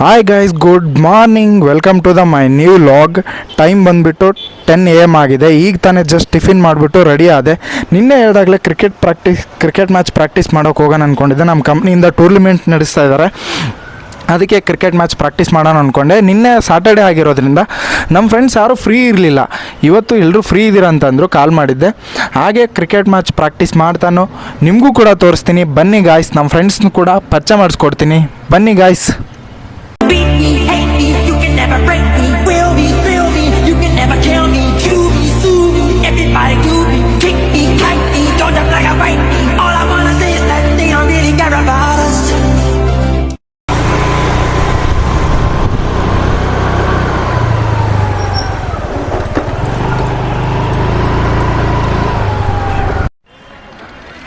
Hi guys good morning welcome to the my new log time ಬಂದುಬಿಟ್ಟು ten A M ಆಗಿದೆ. ಈಗ ತಾನೇ just tiffin ಮಾಡಿಬಿಟ್ಟು ready ಆದೆ. ನಿನ್ನೆ ಹೇಳಿದಾಗಲೇ cricket practice cricket match practice ಮಾಡೋಕೆ ಹೋಗೋಣ ಅಂದ್ಕೊಂಡಿದ್ದೆ ನಮ್ಮ ಕಂಪ್ನಿಯಿಂದ ಟೂರ್ನಿಮೆಂಟ್ ನಡೆಸ್ತಾ ಇದ್ದಾರೆ ಅದಕ್ಕೆ ಕ್ರಿಕೆಟ್ ಮ್ಯಾಚ್ ಪ್ರಾಕ್ಟೀಸ್ ಮಾಡೋಣ ಅಂದ್ಕೊಂಡೆ ನಿನ್ನೆ ಸ್ಯಾಟರ್ಡೆ ಆಗಿರೋದ್ರಿಂದ ನಮ್ಮ ಫ್ರೆಂಡ್ಸ್ ಯಾರೂ ಫ್ರೀ ಇರಲಿಲ್ಲ. ಇವತ್ತು ಎಲ್ಲರೂ ಫ್ರೀ ಇದ್ದೀರಾ ಅಂತಂದರು ಕಾಲ್ ಮಾಡಿದ್ದೆ. ಹಾಗೆ ಕ್ರಿಕೆಟ್ ಮ್ಯಾಚ್ ಪ್ರಾಕ್ಟೀಸ್ ಮಾಡ್ತಾನೋ ನಿಮಗೂ ಕೂಡ ತೋರಿಸ್ತೀನಿ. ಬನ್ನಿ ಗಾಯ್ಸ್ ನಮ್ಮ ಫ್ರೆಂಡ್ಸ್ನೂ ಕೂಡ ಪರಿಚಯ ಮಾಡಿಸ್ಕೊಡ್ತೀನಿ. ಬನ್ನಿ ಗಾಯ್ಸ್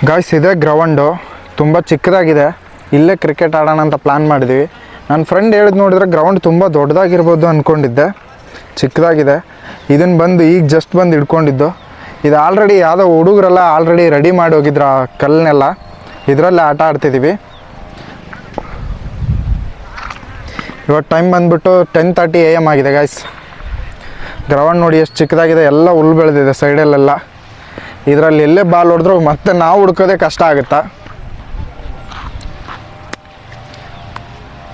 ಗಾಯ್ಸ್ ಇದೆ ಗ್ರೌಂಡು. ತುಂಬ ಚಿಕ್ಕದಾಗಿದೆ. ಇಲ್ಲೇ ಕ್ರಿಕೆಟ್ ಆಡೋಣ ಅಂತ ಪ್ಲ್ಯಾನ್ ಮಾಡಿದ್ವಿ. ನನ್ನ ಫ್ರೆಂಡ್ ಹೇಳಿದ್ ನೋಡಿದ್ರೆ ಗ್ರೌಂಡ್ ತುಂಬ ದೊಡ್ಡದಾಗಿರ್ಬೋದು ಅಂದ್ಕೊಂಡಿದ್ದೆ ಚಿಕ್ಕದಾಗಿದೆ. ಇದನ್ನು ಬಂದು ಈಗ ಜಸ್ಟ್ ಬಂದು ಹಿಡ್ಕೊಂಡಿದ್ದು. ಇದು ಆಲ್ರೆಡಿ ಯಾವುದೋ ಹುಡುಗರೆಲ್ಲ ಆಲ್ರೆಡಿ ರೆಡಿ ಮಾಡಿ ಹೋಗಿದ್ರು ಆ ಕಲ್ಲನ್ನೆಲ್ಲ. ಇದರಲ್ಲೇ ಆಟ ಆಡ್ತಿದ್ದೀವಿ ಇವಾಗ ಟೈಮ್ ಬಂದುಬಿಟ್ಟು ಟೆನ್ ತರ್ಟಿ ಎ ಎಂ ಆಗಿದೆ ಗಾಯ್ಸ್ ಗ್ರೌಂಡ್ ನೋಡಿ ಎಷ್ಟು ಚಿಕ್ಕದಾಗಿದೆ, ಎಲ್ಲ ಹುಲ್ ಬೆಳೆದಿದೆ ಸೈಡಲ್ಲೆಲ್ಲ ಇದರಲ್ಲಿ ಎಲ್ಲೇ ಬಾಲ್ ಹೊಡೆದ್ರು ಮತ್ತೆ ನಾವು ಹುಡ್ಕೋದೇ ಕಷ್ಟ ಆಗುತ್ತಾ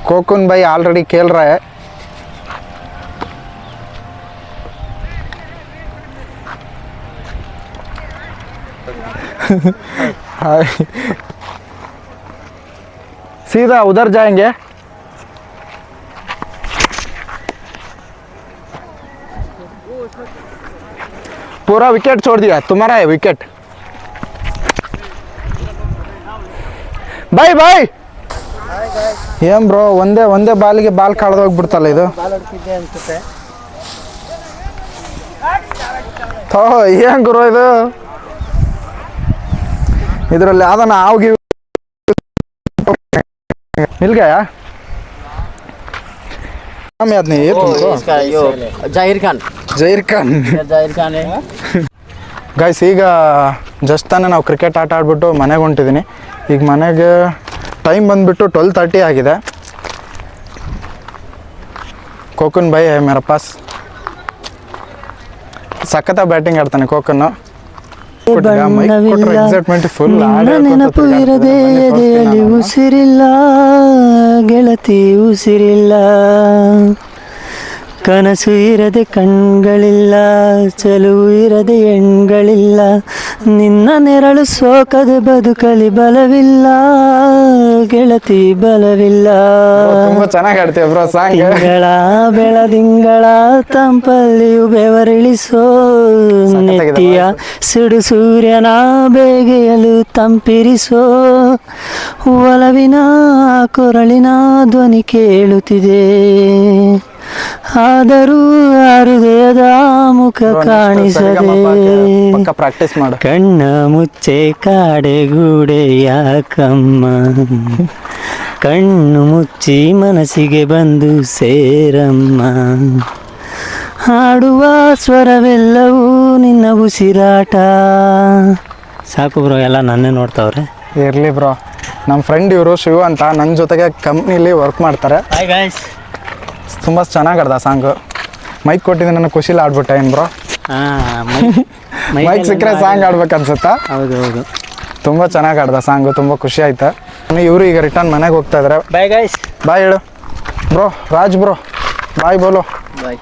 ಕೋಕುನ್ ಬೈ ಆಲ್ರೆಡಿ ಕೇಳ್ರೆ हाय सीधा उधर जाएंगे पूरा विकेट छोड़ दिया तुम्हारा है विकेट ಬಾಯ್ ಬಾಯ್ ಏನ್ ಬ್ರೋ ಒಂದೇ ಒಂದೇ ಬಾಲಿಗೆ ಬಾಲ್ ಕಳೆದು ಹೋಗ್ಬಿಡ್ತಲ್ಲ ಇದು ಥೋ ಏನ್ ಗುರು ಇದು ಇದರಲ್ಲಿ ಯಾವ್ದನ ಆವ್ಗಿ मिल गया नाम याद नहीं है ओ, तुमको इसका यो जाहिर खान ಜೈರ್ ಖಾನ್ जाहिर खान है ಗೈಸ್ ಈಗ ಜಸ್ಟ್ ತಾನೇ ನಾವು ಕ್ರಿಕೆಟ್ ಆಟ ಆಡ್ಬಿಟ್ಟು ಮನೆಗೆ ಹೊಂಟಿದ್ದೀನಿ ಈಗ ಮನೆಗೆ ಟೈಮ್ ಬಂದುಬಿಟ್ಟು ಟ್ವೆಲ್ ತರ್ಟಿ ಆಗಿದೆ ಕೋಕನ್ ಬೈ ಹೇ ಮೇರ ಪಾಸ್ ಸಖತ್ತ ಬ್ಯಾಟಿಂಗ್ ಆಡ್ತಾನೆ ಕೋಕನ್ ಎಕ್ಸೈಟ್ಮೆಂಟ್ ಫುಲ್ ನಿನ್ನ ನೆನಪು ಇರದೆ ಎದೆಯಲ್ಲಿ ಉಸಿರಿಲ್ಲ ಗೆಳತಿ ಉಸಿರಿಲ್ಲ. ಕನಸು ಇರದೆ ಕಣ್ಗಳಿಲ್ಲ ಚೆಲುವು ಇರದೆ ಹೆಣ್ಗಳಿಲ್ಲ. ನಿನ್ನ ನೆರಳು ಸೋಕದೆ ಬದುಕಲಿ ಬಲವಿಲ್ಲ ಗೆಳತಿ ಬಲವಿಲ್ಲ. ತುಂಬಾ ಚೆನ್ನಾಗಿ ಆಡ್ತೀವಿ ಬ್ರೋ ಸಾಂಗ್. ತಿಂಗಳ ಬೆಳದಿಂಗಳ ತಂಪಲ್ಲಿಯು ಬೆವರಿಳಿಸೋ ನೆತ್ತಿಯ ಸಿಡು ಸೂರ್ಯನ ಬೇಗೆಯಲು ತಂಪಿರಿಸೋ ಒಲವಿನ ಕೊರಳಿನ ಧ್ವನಿ ಕೇಳುತ್ತಿದೆ. ಆದರೂ ಹೃದಯದ ಮುಖ ಕಾಣಿಸದೆ? ಪಕ್ಕ ಪ್ರಾಕ್ಟೀಸ್ ಮಾಡು. ಕಣ್ಣ ಮುಚ್ಚೆ ಕಾಡೆಗೂಡೆ ಯಾಕಮ್ಮ? ಕಣ್ಣು ಮುಚ್ಚಿ ಮನಸ್ಸಿಗೆ ಬಂದು ಸೇರಮ್ಮ. ಹಾಡುವ ಸ್ವರವೆಲ್ಲವೂ ನಿನ್ನ ಉಸಿರಾಟ. ಸಾಕು ಬ್ರೋ ಎಲ್ಲ ನನ್ನೇ ನೋಡ್ತಾವ್ರೆ. ಇರ್ಲಿ ಬ್ರೋ ನಮ್ಮ ಫ್ರೆಂಡ್ ಇವರು ಶಿವ ಅಂತ ನನ್ನ ಜೊತೆಗೆ ಕಂಪ್ನಿಲಿ ವರ್ಕ್ ಮಾಡ್ತಾರೆ. ಹಾಯ್ ಗಾಯ್ಸ್ ತುಂಬ ಚೆನ್ನಾಗಿ ಆಡ್ದ ಸಾಂಗು ಮೈಕ್ ಕೊಟ್ಟಿದ್ದೆ ನನಗೆ ಖುಷಿಲಿ ಆಡ್ಬಿಟ್ಟೆ ಏನು ಬ್ರೋ ಮೈಕ್ ಸಿಕ್ಕರೆ ಸಾಂಗ್ ಆಡ್ಬೇಕು ಅನ್ಸುತ್ತಾ? ಹೌದು ಹೌದು ತುಂಬ ಚೆನ್ನಾಗಿ ಆಡ್ದ ಸಾಂಗು ತುಂಬ ಖುಷಿ ಆಯ್ತು. ಇವರು ಈಗ ರಿಟರ್ನ್ ಮನೆಗೆ ಹೋಗ್ತಾ ಇದ್ದಾರೆ ಬಾಯ್ ಗಾಯ್ಸ್ ಬಾಯ್ ಹೇಳು. ಬ್ರೋ ರಾಜ್ ಬ್ರೋ ಬಾಯ್ ಬೋಲೋ. बाय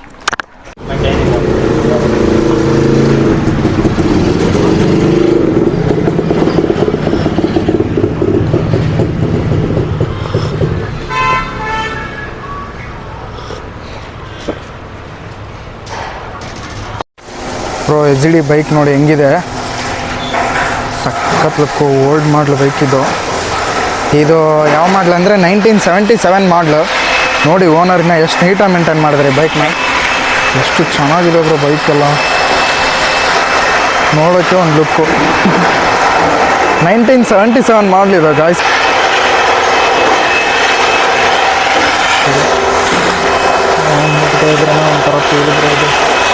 ಎಚ್ ಡಿ ಬೈಕ್ ನೋಡಿ ಹೆಂಗಿದೆ. ಸಖತ್ ಲುಕ್ಕು ಓಲ್ಡ್ ಮಾಡ್ಲು ಬೈಕ್ ಇದು. ಇದು ಯಾವ ಮಾಡ್ಲು ಅಂದರೆ ನೈನ್ಟೀನ್ ಸೆವೆಂಟಿ ಸೆವೆನ್ ಮಾಡ್ಲು ನೋಡಿ ಓನರ್ನ ಎಷ್ಟು ನೀಟಾಗಿ ಮೇಂಟೈನ್ ಮಾಡಿದ್ರೆ ಬೈಕ್ನ ಎಷ್ಟು ಚೆನ್ನಾಗಿದೆ ಬ್ರೋ ಬೈಕೆಲ್ಲ ನೋಡೋಕ್ಕೆ ಒಂದು ಲುಕ್ಕು ನೈನ್ಟೀನ್ ಸೆವೆಂಟಿ ಸೆವೆನ್ ಮಾಡಲಿದೆ ಗಾಯ್ಸ್ ಒಂಥರ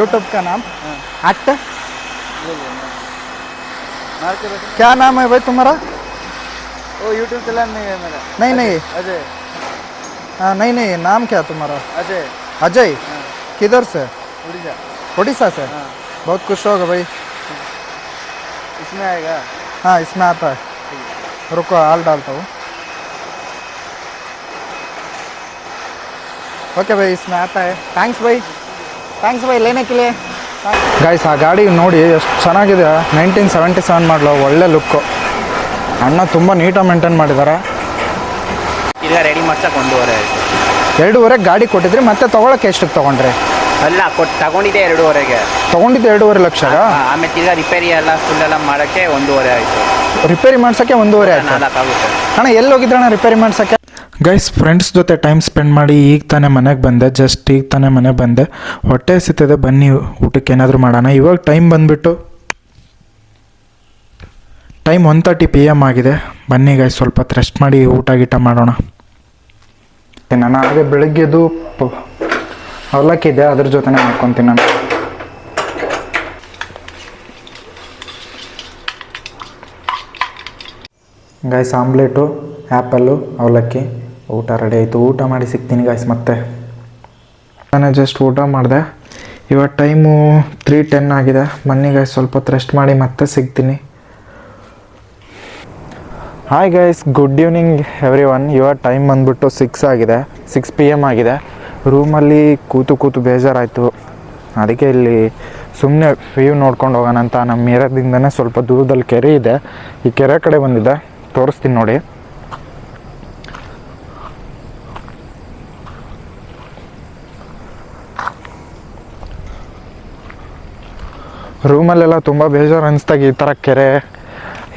यूट्यूब का नाम? हाँ। अट क्या नाम है भाई तुम्हारा? ओ यूट्यूब चला नहीं है मेरा। नहीं नहीं। अजय। हाँ नहीं नहीं नाम क्या तुम्हारा? अजय। अजय? हाँ। किधर से? उड़ीसा उड़ीसा से? हाँ। बहुत खुश होगा भाई। इसमें आएगा। हाँ इसमें आता है। रुको हाल डालता हूँ। ओके भाई इसमें आता है। थैंक्स भाई। ಥ್ಯಾಂಕ್ಸ್ ಬೈ ಲೇನಕ್ಕಿಲೆ ಗಾಯ್ಸ್ ಆ ಗಾಡಿ ನೋಡಿ ಎಷ್ಟು ಚೆನ್ನಾಗಿದೆ. ನೈನ್ಟೀನ್ ಸೆವೆಂಟಿ ಸೆವೆನ್ ಮಾಡಲು ಒಳ್ಳೆ ಲುಕ್ಕು ಅಣ್ಣ ತುಂಬ ನೀಟಾಗಿ ಮೇಂಟೈನ್ ಮಾಡಿದ್ದಾರೆ ಇಲ್ಲ ರೆಡಿ ಮಾಡ್ಸಕ್ಕೆ ಒಂದೂವರೆ ಎರಡೂವರೆ ಗಾಡಿ ಕೊಟ್ಟಿದ್ರಿ ಮತ್ತೆ ತೊಗೊಳಕ್ಕೆ ಎಷ್ಟಕ್ಕೆ ತೊಗೊಂಡ್ರಿ? ಅಲ್ಲ ಕೊಟ್ಟು ತಗೊಂಡಿದ್ದೆ ಎರಡೂವರೆಗೆ. ತೊಗೊಂಡಿದ್ದೆ ಎರಡೂವರೆ ಲಕ್ಷ ಆಮೇಲೆ ತಿರ್ಗಾ ರಿಪೇರಿ ಎಲ್ಲ ಫುಲ್ ಎಲ್ಲ ಮಾಡೋಕ್ಕೆ ಒಂದೂವರೆ ಆಯಿತು. ರಿಪೇರಿ ಮಾಡ್ಸೋಕ್ಕೆ ಒಂದೂವರೆ ಆಯಿತು? ನಾಲ್ಕು ಆಗುತ್ತೆ. ಅಣ್ಣ ಎಲ್ಲಿ ಹೋಗಿದ್ರಣ್ಣ ರಿಪೇರಿ ಮಾಡ್ಸೋಕ್ಕೆ? ಗೈಸ್ ಫ್ರೆಂಡ್ಸ್ ಜೊತೆ ಟೈಮ್ ಸ್ಪೆಂಡ್ ಮಾಡಿ ಈಗ ತಾನೇ ಮನೆಗೆ ಬಂದೆ ಜಸ್ಟ್ ಈಗ ತಾನೇ ಮನೆಗೆ ಬಂದೆ. ಹೊಟ್ಟೆ ಸಿಗ್ತದೆ ಬನ್ನಿ ಊಟಕ್ಕೆ ಏನಾದರೂ ಮಾಡೋಣ. ಇವಾಗ ಟೈಮ್ ಬಂದುಬಿಟ್ಟು time one thirty P M ಆಗಿದೆ. ಬನ್ನಿ ಗೈಸ್ ಸ್ವಲ್ಪ ರೆಸ್ಟ್ ಮಾಡಿ ಊಟ ಗೀಟ ಮಾಡೋಣ. ನಾನು ಹಾಗೆ ಬೆಳಗ್ಗೆದು ಅವಲಕ್ಕಿ ಇದೆ ಅದ್ರ ಜೊತೆ ಮಾಡ್ಕೊತೀನಿ ನಾನು. ಗೈಸ್ ಆಮ್ಲೆಟು ಆ್ಯಪಲ್ಲು ಅವಲಕ್ಕಿ. ಊಟ ರೆಡಿ ಆಯಿತು. ಊಟ ಮಾಡಿ ಸಿಗ್ತೀನಿ ಗಾಯ್ಸ್ ಮತ್ತೆ. ನಾನು ಜಸ್ಟ್ ಊಟ ಮಾಡಿದೆ. ಇವಾಗ ಟೈಮು ತ್ರೀ ಟೆನ್ ಆಗಿದೆ. ಬನ್ನಿ ಗಾಯ್ಸ್ ಸ್ವಲ್ಪ ಹೊತ್ತು ರೆಸ್ಟ್ ಮಾಡಿ ಮತ್ತೆ ಸಿಗ್ತೀನಿ. Hi guys good evening everyone ಇವಾಗ ಟೈಮ್ ಬಂದುಬಿಟ್ಟು ಸಿಕ್ಸ್ ಆಗಿದೆ. ಸಿಕ್ಸ್ ಪಿ ಎಂ ಆಗಿದೆ. ರೂಮಲ್ಲಿ ಕೂತು ಕೂತು ಬೇಜಾರಾಯಿತು. ಅದಕ್ಕೆ ಇಲ್ಲಿ ಸುಮ್ಮನೆ ವ್ಯೂ ನೋಡ್ಕೊಂಡು ಹೋಗೋಣ ಅಂತ ನಮ್ಮ ಏರಿಯಾದಿಂದನೇ ಸ್ವಲ್ಪ ದೂರದಲ್ಲಿ ಕೆರೆ ಇದೆ. ಈ ಕೆರೆ ಕಡೆ ಬಂದಿದ್ದೆ. ತೋರಿಸ್ತೀನಿ ನೋಡಿ. ರೂಮಲ್ಲೆಲ್ಲ ತುಂಬ ಬೇಜಾರು ಅನಿಸ್ದಾಗ ಈ ಥರ ಕೆರೆ.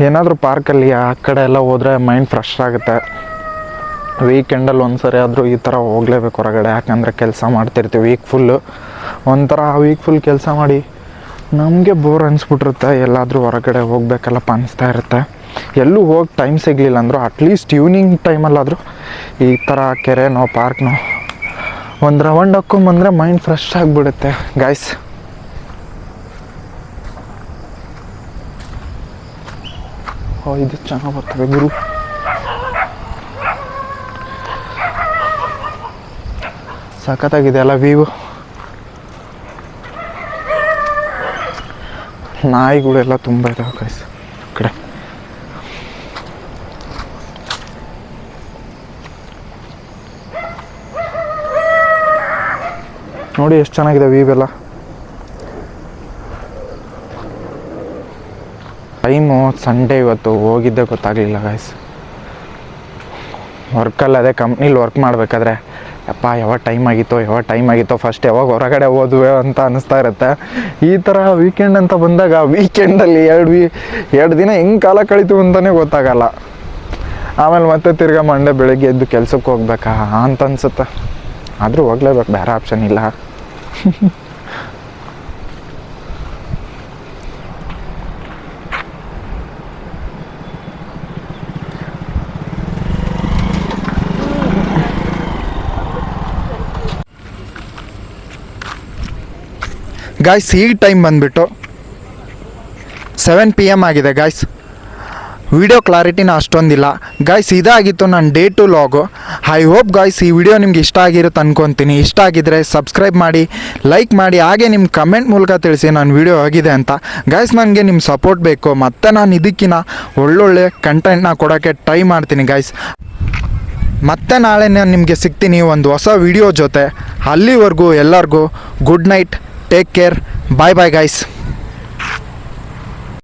ಏನಾದರೂ ಪಾರ್ಕಲ್ಲಿ ಆ ಕಡೆ ಎಲ್ಲ ಹೋದರೆ ಮೈಂಡ್ ಫ್ರೆಶ್ ಆಗುತ್ತೆ. ವೀಕೆಂಡಲ್ಲಿ ಒಂದು ಸರಿ ಆದರೂ ಈ ಥರ ಹೋಗ್ಲೇಬೇಕು ಹೊರಗಡೆ. ಯಾಕಂದರೆ ಕೆಲಸ ಮಾಡ್ತಿರ್ತೀವಿ ವೀಕ್ ಫುಲ್ಲು ಒಂಥರ ವೀಕ್ ಫುಲ್ ಕೆಲಸ ಮಾಡಿ ನಮಗೆ ಬೋರ್ ಅನಿಸ್ಬಿಟ್ಟಿರುತ್ತೆ. ಎಲ್ಲಾದರೂ ಹೊರಗಡೆ ಹೋಗ್ಬೇಕಲ್ಲಪ್ಪ ಅನಿಸ್ತಾ ಇರುತ್ತೆ. ಎಲ್ಲೂ ಹೋಗಿ ಟೈಮ್ ಸಿಗಲಿಲ್ಲ ಅಂದರೂ ಅಟ್ಲೀಸ್ಟ್ ಈವ್ನಿಂಗ್ ಟೈಮಲ್ಲಾದರೂ ಈ ಥರ ಕೆರೆನೋ ಪಾರ್ಕ್ನೋ ಒಂದು ರೌಂಡ್ ಹಾಕೊಂಬಂದ್ರೆ ಮೈಂಡ್ ಫ್ರೆಶ್ ಆಗಿಬಿಡುತ್ತೆ. ಗಾಯ್ಸ್ ಇದು ಚೆನ್ನಾಗಿ ಬರ್ತವೆ ಗುರು ಸಖತ್ತಾಗಿದೆ ಅಲ್ಲ ವ್ಯೂ ನಾಯಿಗಳೆಲ್ಲ ತುಂಬ ಇದಾವೆ ಕೈಸ್ ಕಡೆ ನೋಡಿ ಎಷ್ಟು ಚೆನ್ನಾಗಿದೆ ವ್ಯೂ ಎಲ್ಲ ಟೈಮು ಸಂಡೇ ಇವತ್ತು ಹೋಗಿದ್ದೆ ಗೊತ್ತಾಗಲಿಲ್ಲ ಗಾಯ್ಸ್ ಅದೇ ಕಂಪ್ನೀಲಿ ವರ್ಕ್ ಮಾಡಬೇಕಾದ್ರೆ ಅಪ್ಪ ಯಾವಾಗ ಟೈಮ್ ಆಗಿತ್ತೋ, ಯಾವಾಗ ಟೈಮ್ ಆಗಿತ್ತೋ ಫಸ್ಟ್ ಯಾವಾಗ ಹೊರಗಡೆ ಹೋದ್ವಿ ಅಂತ ಅನ್ನಿಸ್ತಾ ಇರುತ್ತೆ. ಈ ಥರ ವೀಕೆಂಡ್ ಅಂತ ಬಂದಾಗ ವೀಕೆಂಡಲ್ಲಿ ಎರಡು ವೀ, ಎರಡು ದಿನ ಹೆಂಗೆ ಕಾಲ ಕಳೀತು ಅಂತಲೇ ಗೊತ್ತಾಗಲ್ಲ. ಆಮೇಲೆ ಮತ್ತೆ ತಿರ್ಗಾ ಮಂಡೆ ಬೆಳಗ್ಗೆ ಎದ್ದು ಕೆಲಸಕ್ಕೆ ಹೋಗ್ಬೇಕಾ ಅಂತ ಅನ್ಸುತ್ತೆ. ಆದರೂ ಹೋಗ್ಲೇಬೇಕು, ಬೇರೆ ಆಪ್ಷನ್ ಇಲ್ಲ. ಗಾಯ್ಸ್ ಈಗ ಟೈಮ್ ಬಂದುಬಿಟ್ಟು ಸೆವೆನ್ ಪಿ ಎಂ ಆಗಿದೆ ಗಾಯ್ಸ್ ವಿಡಿಯೋ ಕ್ಲಾರಿಟಿನ ಅಷ್ಟೊಂದಿಲ್ಲ. ಗಾಯ್ಸ್ ಇದಾಗಿತ್ತು ನನ್ನ day two vlog I hope guys ಈ ವಿಡಿಯೋ ನಿಮ್ಗೆ ಇಷ್ಟ ಆಗಿರುತ್ತೆ ಅನ್ಕೊತೀನಿ. ಇಷ್ಟ ಆಗಿದ್ದರೆ ಸಬ್ಸ್ಕ್ರೈಬ್ ಮಾಡಿ ಲೈಕ್ ಮಾಡಿ, ಹಾಗೆ ನಿಮ್ಮ ಕಮೆಂಟ್ ಮೂಲಕ ತಿಳಿಸಿ ನನ್ನ ವಿಡಿಯೋ ಆಗಿದೆ ಅಂತ. ಗಾಯ್ಸ್ ನನಗೆ ನಿಮ್ಮ ಸಪೋರ್ಟ್ ಬೇಕು. ಮತ್ತು ನಾನು ಇದಕ್ಕಿಂತ ಒಳ್ಳೊಳ್ಳೆ ಕಂಟೆಂಟ್ನ ಕೊಡೋಕ್ಕೆ ಟ್ರೈ ಮಾಡ್ತೀನಿ ಗಾಯ್ಸ್ ಮತ್ತೆ ನಾಳೆ ನಾನು ನಿಮಗೆ ಸಿಗ್ತೀನಿ ಒಂದು ಹೊಸ ವಿಡಿಯೋ ಜೊತೆ. ಅಲ್ಲಿವರೆಗೂ ಎಲ್ಲರಿಗೂ good night take care bye bye guys